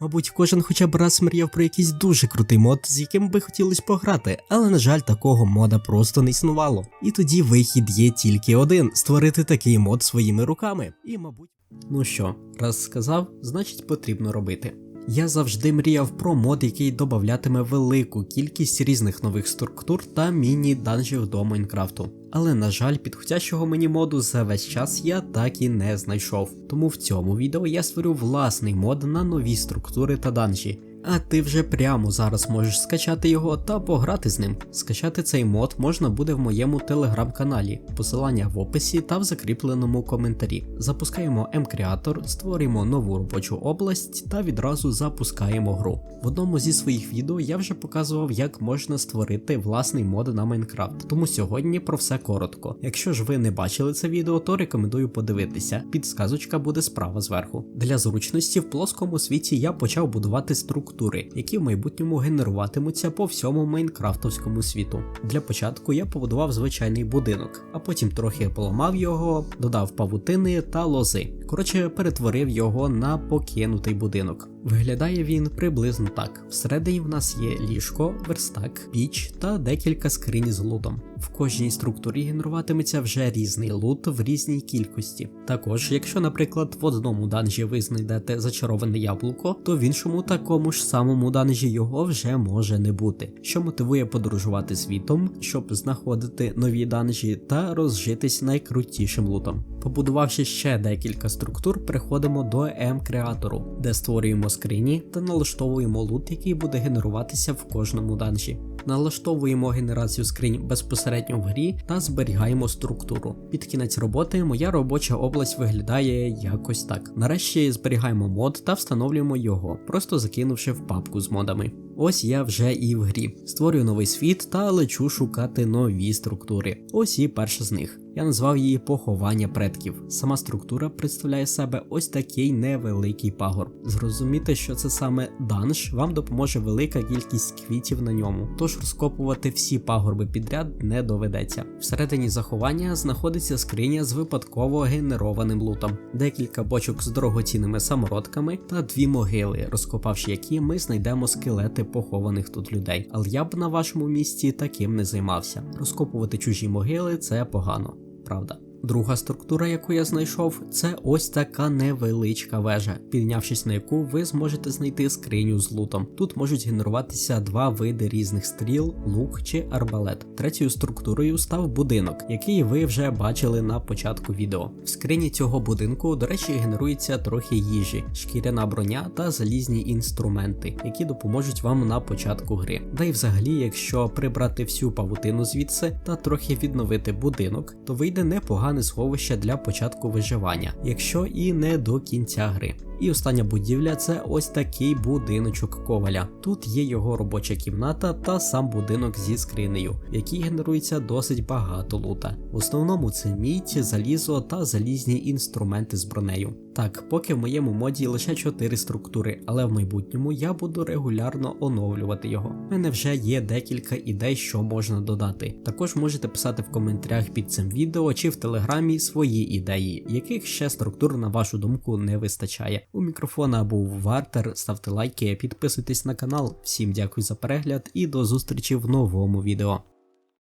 Мабуть, кожен хоча б раз мріяв про якийсь дуже крутий мод, з яким би хотілося пограти, але на жаль, такого мода просто не існувало. І тоді вихід є тільки один створити такий мод своїми руками. І, мабуть, ну що, раз сказав, значить потрібно робити. Я завжди мріяв про мод, який додаватиме велику кількість різних нових структур та міні-данжів до Майнкрафту. Але на жаль, підходящого мені моду за весь час я так і не знайшов. Тому в цьому відео я створю власний мод на нові структури та данжі. А ти вже прямо зараз можеш скачати його та пограти з ним. Скачати цей мод можна буде в моєму телеграм-каналі, посилання в описі та в закріпленому коментарі. Запускаємо М-Creator, створюємо нову робочу область та відразу запускаємо гру. В одному зі своїх відео я вже показував, як можна створити власний мод на Майнкрафт, тому сьогодні про все коротко. Якщо ж ви не бачили це відео, то рекомендую подивитися. Підсказочка буде справа зверху. Для зручності в плоскому світі я почав будувати структури, які в майбутньому генеруватимуться по всьому майнкрафтовському світу. Для початку я побудував звичайний будинок, а потім трохи поламав його, додав павутини та лози. Коротше, перетворив його на покинутий будинок. Виглядає він приблизно так: всередині в нас є ліжко, верстак, піч та декілька скрині з лутом. В кожній структурі генеруватиметься вже різний лут в різній кількості. Також, якщо, наприклад, в одному данжі ви знайдете зачароване яблуко, то в іншому такому ж самому данжі його вже може не бути, що мотивує подорожувати світом, щоб знаходити нові данжі та розжитись найкрутішим лутом. Побудувавши ще декілька структур, переходимо до М-креатору, де створюємо скрині та налаштовуємо лут, який буде генеруватися в кожному данжі. Налаштовуємо генерацію скринь безпосередньо в грі та зберігаємо структуру. Під кінець роботи моя робоча область виглядає якось так. Нарешті зберігаємо мод та встановлюємо його, просто закинувши в папку з модами. Ось я вже і в грі. Створюю новий світ та лечу шукати нові структури. Ось і перша з них. Я назвав її поховання предків. Сама структура представляє себе ось такий невеликий пагор. Зрозуміти, що це саме данж, вам допоможе велика кількість квітів на ньому, тож розкопувати всі пагорби підряд не доведеться. Всередині заховання знаходиться скриня з випадково генерованим лутом, декілька бочок з дорогоцінними самородками та дві могили, розкопавши які ми знайдемо скелети похованих тут людей. Але я б на вашому місці таким не займався. Розкопувати чужі могили це погано, правда. Друга структура, яку я знайшов, це ось така невеличка вежа, піднявшись на яку ви зможете знайти скриню з лутом. Тут можуть генеруватися два види різних стріл, лук чи арбалет. Третьою структурою став будинок, який ви вже бачили на початку відео. В скрині цього будинку, до речі, генерується трохи їжі, шкіряна броня та залізні інструменти, які допоможуть вам на початку гри. Да й взагалі, якщо прибрати всю павутину звідси та трохи відновити будинок, то вийде непогано непогане сховище для початку виживання, якщо і не до кінця гри. І остання будівля це ось такий будиночок коваля. Тут є його робоча кімната та сам будинок зі скринею, в якій генерується досить багато лута. В основному це мідь, залізо та залізні інструменти з бронею. Так, поки в моєму моді лише 4 структури, але в майбутньому я буду регулярно оновлювати його. У мене вже є декілька ідей, що можна додати. Також можете писати в коментарях під цим відео чи в телеграмі свої ідеї, яких ще структур, на вашу думку, не вистачає. У мікрофона був Вартер. Ставте лайки, підписуйтесь на канал. Всім дякую за перегляд і до зустрічі в новому відео.